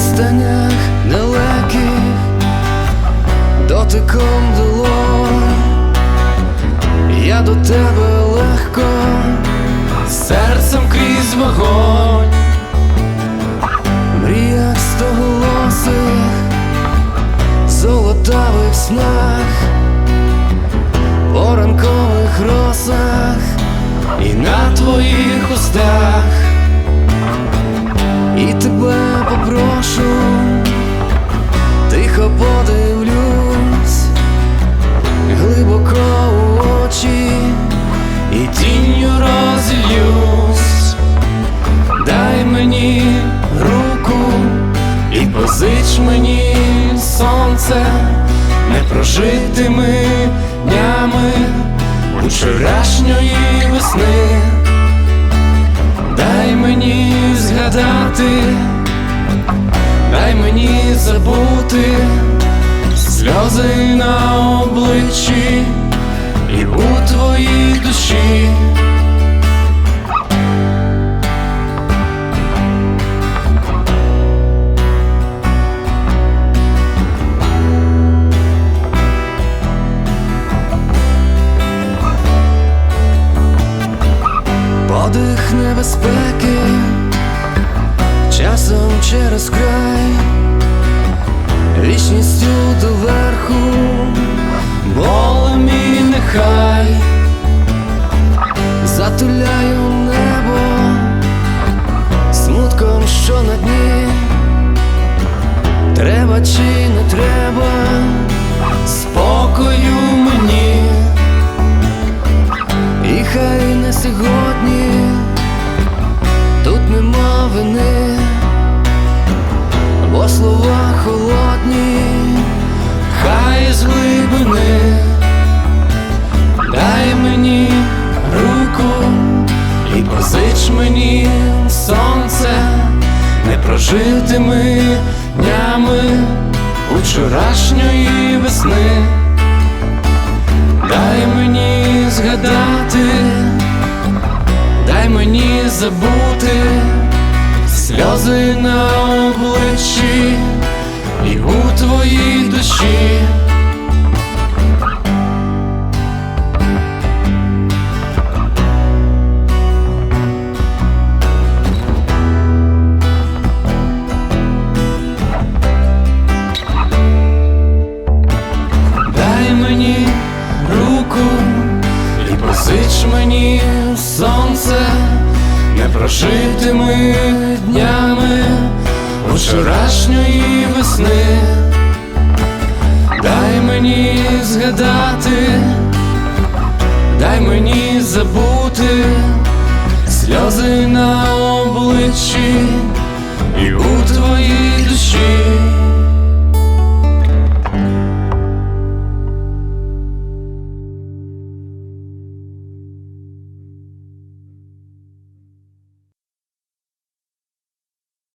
відстанях далеких, дотиком долонь, я до тебе легко, серцем крізь вогонь, мріях стоголосих, золотавих снах, по ранкових росах і на твоїх устах. І тебе попрошу, тихо подивлюсь, глибоко у очі і тінню розілюсь, дай мені руку і позич мені сонце непрожитими днями вчорашньої весни. Згадати, дай мені забути сльози на обличчі і у твоїй душі. Подих небезпеки, часом через край, вічністю доверху, болем і нехай позич мені сонце непрожитими днями вчорашньої весни. Дай мені згадати, дай мені забути сльози на обличчі і у твоїй душі. Непрожитими днями вчорашньої весни. Дай мені згадати, дай мені забути сльози на обличчі і у твоїй душі.